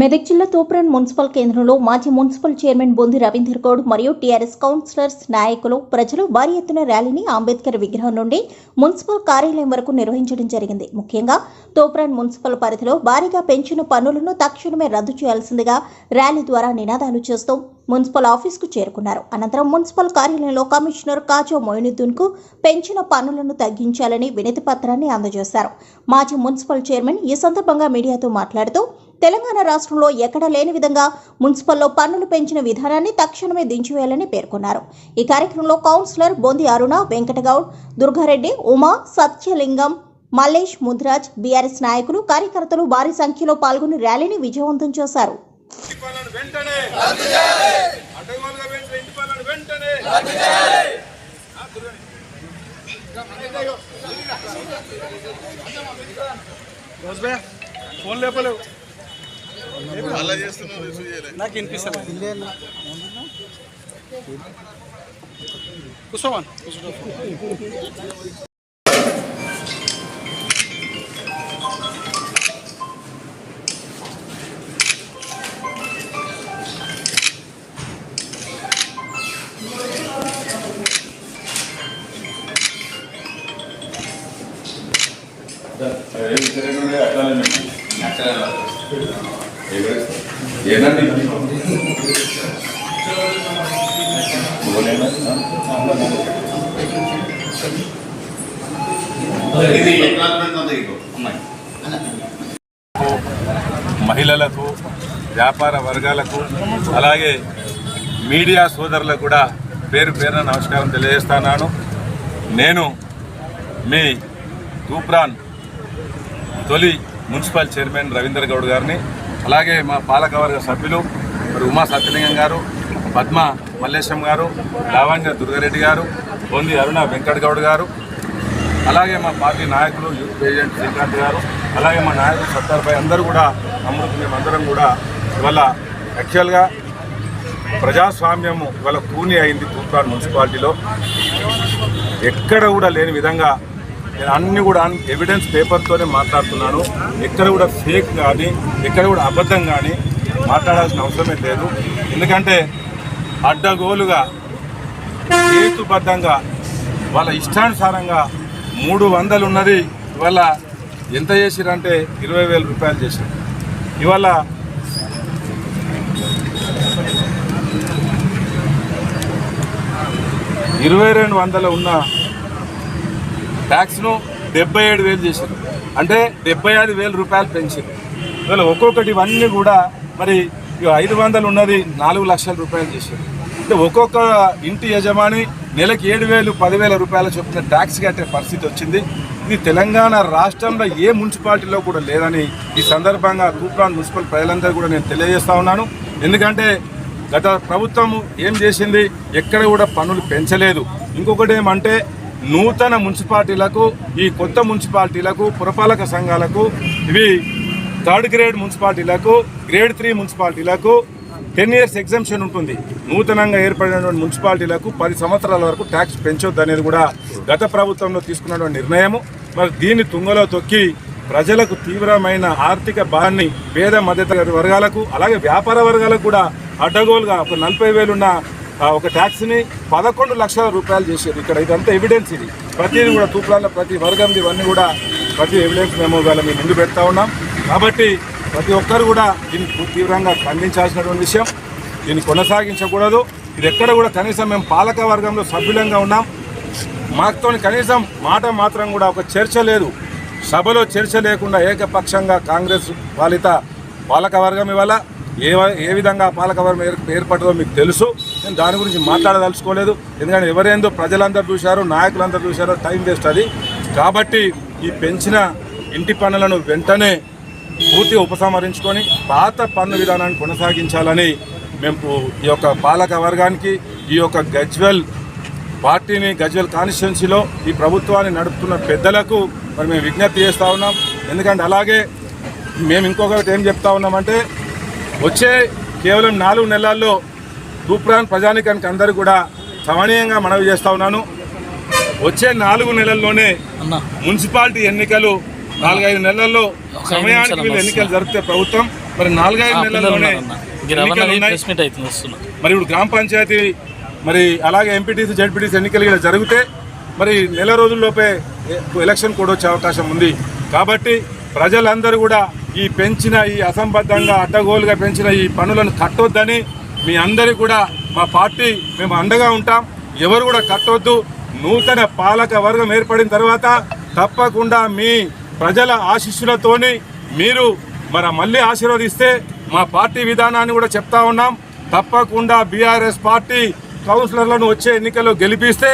మెదక్ జిల్లా తూప్రాన్ మున్సిపల్ కేంద్రంలో మాజీ మున్సిపల్ చైర్మన్ బొంది రవీందర్ గౌడ్ మరియు టీఆర్ఎస్ కౌన్సిలర్స్ నాయకులు ప్రజలు భారీ ఎత్తున ర్యాలీని అంబేద్కర్ విగ్రహం నుండి మున్సిపల్ కార్యాలయం వరకు నిర్వహించడం జరిగింది. ముఖ్యంగా తూప్రాన్ మున్సిపల్ పరిధిలో భారీగా పెంచిన పన్నులను తక్షణమే రద్దు చేయాల్సిందిగా ర్యాలీ ద్వారా నినాదాలు చేస్తూ మున్సిపల్ ఆఫీస్కు చేరుకున్నారు. అనంతరం మున్సిపల్ కార్యాలయంలో కమిషనర్ కాజో మొయినుద్దీన్కు పెంచిన పన్నులను తగ్గించాలని వినతి పత్రాన్ని అందజేశారు. మాజీ మున్సిపల్ చైర్మన్ ఈ సందర్భంగా మీడియాతో మాట్లాడుతూ తెలంగాణ రాష్ట్రంలో ఎక్కడా లేని విధంగా మున్సిపల్లో పన్నులు పెంచిన విధానాన్ని తక్షణమే దించివేయాలని పేర్కొన్నారు. ఈ కార్యక్రమంలో కౌన్సిలర్ బొంది అరుణ వెంకటగౌడ్ దుర్గారెడ్డి ఉమా సత్యలింగం మల్లేష్ ముద్రాజ్ బీఆర్ఎస్ నాయకులు కార్యకర్తలు భారీ సంఖ్యలో పాల్గొని ర్యాలీని విజయవంతం చేశారు. ఫోన్ లేపలేవు. అలా చేస్తున్నారు రిసీవ్ చేయలేదు నాకు వినిపిస్తలేదు. కూర్చోమని కూర్చో ఏనండి మహిళలకు వ్యాపార వర్గాలకు అలాగే మీడియా సోదరులకు కూడా పేరు పేరున నమస్కారం తెలియజేస్తున్నాను. నేను మీ తూప్రాన్ తొలి మున్సిపల్ చైర్మన్ రవీందర్ గౌడ్ గారిని అలాగే మా పాలకవర్గ సభ్యులు మరి ఉమా సత్యలింగం గారు పద్మ మల్లేశం గారు లావణ్య దుర్గారెడ్డి గారు బొంది అరుణ వెంకట్ గౌడ్ గారు అలాగే మా పార్టీ నాయకులు యూత్ ప్రెసిడెంట్ శ్రీకాంత్ గారు అలాగే మా నాయకులు సత్తార్ భాయ్ అందరూ కూడా అమృత మేమందరం కూడా ఇవాళ యాక్చువల్గా ప్రజాస్వామ్యము ఇవాళ కూని అయింది తూప్రాన్ మున్సిపాలిటీలో. ఎక్కడ కూడా లేని విధంగా నేను అన్ని కూడా ఎవిడెన్స్ పేపర్తోనే మాట్లాడుతున్నాను. ఎక్కడ కూడా ఫేక్ కానీ ఎక్కడ కూడా అబద్ధం కానీ మాట్లాడాల్సిన అవసరమే లేదు. ఎందుకంటే అడ్డగోలుగా హేతుబద్ధంగా వాళ్ళ ఇష్టానుసారంగా మూడు వందలు ఉన్నది ఇవాళ ఎంత చేసిరంటే ఇరవై వేల రూపాయలు చేశారు ఇవాళ ఇరవై రెండు వందలు ఉన్న ట్యాక్స్ను డెబ్బై ఏడు వేలు చేశారు అంటే డెబ్బై ఐదు వేల రూపాయలు పెంచారు ఇవాళ ఒక్కొక్కటి ఇవన్నీ కూడా మరి ఐదు వందలు ఉన్నది నాలుగు లక్షల రూపాయలు చేశారు అంటే ఒక్కొక్క ఇంటి యజమాని నెలకి ఏడు వేలు పదివేల రూపాయల చొప్పున ట్యాక్స్ కట్టే పరిస్థితి వచ్చింది. ఇది తెలంగాణ రాష్ట్రంలో ఏ మున్సిపాలిటీలో కూడా లేదని ఈ సందర్భంగా తూప్రాన్ మున్సిపల్ ప్రజలందరూ కూడా నేను తెలియజేస్తా ఉన్నాను. ఎందుకంటే గత ప్రభుత్వం ఏం చేసింది? ఎక్కడ కూడా పన్నులు పెంచలేదు. ఇంకొకటి ఏమంటే నూతన మున్సిపాలిటీలకు ఈ కొత్త మున్సిపాలిటీలకు పురపాలక సంఘాలకు ఇవి థర్డ్ గ్రేడ్ మున్సిపాలిటీలకు గ్రేడ్ త్రీ మున్సిపాలిటీలకు టెన్ ఇయర్స్ ఎగ్జామ్షన్ ఉంటుంది. నూతనంగా ఏర్పడినటువంటి మున్సిపాలిటీలకు పది సంవత్సరాల వరకు ట్యాక్స్ పెంచొద్దు అనేది కూడా గత ప్రభుత్వంలో తీసుకున్నటువంటి నిర్ణయము. మరి దీన్ని తుంగలో తొక్కి ప్రజలకు తీవ్రమైన ఆర్థిక భారాన్ని పేద మధ్యతరగతి వర్గాలకు అలాగే వ్యాపార వర్గాలకు కూడా అడ్డగోలుగా ఒక నలభై వేలున్న ఒక ట్యాక్స్ని పదకొండు లక్షల రూపాయలు చేశారు. ఇక్కడ ఇదంతా ఎవిడెన్స్ ఇది. ప్రతిదీ కూడా తూప్రాల ప్రతి వర్గం ఇవన్నీ కూడా ప్రతి ఎవిడెన్స్ మేము ఇవాళ మేము ముందు పెడతా ఉన్నాం. కాబట్టి ప్రతి ఒక్కరు కూడా దీన్ని తీవ్రంగా ఖండించాల్సినటువంటి విషయం. దీన్ని కొనసాగించకూడదు. ఇది ఎక్కడ కూడా కనీసం మేము పాలక వర్గంలో సభ్యులంగా ఉన్నాం. మాతో కనీసం మాట మాత్రం కూడా ఒక చర్చ లేదు. సభలో చర్చ లేకుండా ఏకపక్షంగా కాంగ్రెస్ పాలిత పాలకవర్గం ఇవాళ ఏ ఏ విధంగా పాలకవర్గం ఏర్ ఏర్పడదో మీకు తెలుసు. నేను దాని గురించి మాట్లాడదలుచుకోలేదు. ఎందుకంటే ఎవరేందో ప్రజలందరూ చూశారు నాయకులందరూ చూశారో టైం వేస్ట్ అది. కాబట్టి ఈ పెంచిన ఇంటి పనులను వెంటనే పూర్తిగా ఉపసంహరించుకొని పాత పన్ను విధానాన్ని కొనసాగించాలని మేము ఈ యొక్క పాలక వర్గానికి ఈ యొక్క గజ్వెల్ పార్టీని గజ్వెల్ కాన్స్టిట్యున్సీలో ఈ ప్రభుత్వాన్ని నడుపుతున్న పెద్దలకు మరి మేము విజ్ఞప్తి చేస్తూ ఉన్నాం. ఎందుకంటే అలాగే మేము ఇంకొకటి ఏం చెప్తా ఉన్నామంటే వచ్చే కేవలం నాలుగు నెలల్లో తూప్రాన్ ప్రజానికానికి అందరూ కూడా సమనీయంగా మనవి చేస్తా ఉన్నాను. వచ్చే నాలుగు నెలల్లోనే మున్సిపాలిటీ ఎన్నికలు నాలుగైదు నెలల్లో సమయానికి వీళ్ళు ఎన్నికలు జరిపితే ప్రభుత్వం మరి నాలుగైదు నెలల్లోనే మరి ఇప్పుడు గ్రామ పంచాయతీ మరి అలాగే ఎంపీటీసీ జడ్పీటీసీ ఎన్నికలు ఇలా జరిగితే మరి నెల రోజుల్లోపే ఎలక్షన్ కూడా వచ్చే అవకాశం ఉంది. కాబట్టి ప్రజలందరూ కూడా ఈ పెంచిన ఈ అసంబద్ధంగా అడ్డగోలుగా పెంచిన ఈ పనులను కట్టొద్దని మీ అందరికీ కూడా మా పార్టీ మేము అండగా ఉంటాం. ఎవరు కూడా కట్టొద్దు. నూతన పాలక వర్గం ఏర్పడిన తర్వాత తప్పకుండా మీ ప్రజల ఆశీస్సులతోని మీరు మరి మళ్ళీ ఆశీర్వదిస్తే మా పార్టీ విధానాన్ని కూడా చెప్తా ఉన్నాం. తప్పకుండా బీఆర్ఎస్ పార్టీ కౌన్సిలర్లను వచ్చే ఎన్నికల్లో గెలిపిస్తే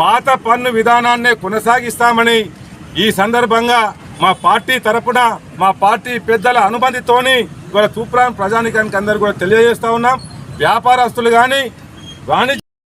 పాత పన్ను విధానాన్నే కొనసాగిస్తామని ఈ సందర్భంగా మా పార్టీ తరపున మా పార్టీ పెద్దల అనుమతితోని ఇవాళ తూప్రాన్ ప్రజానికానికి అందరు కూడా తెలియజేస్తా ఉన్నాం. వ్యాపారస్తులు కానీ వాణిజ్య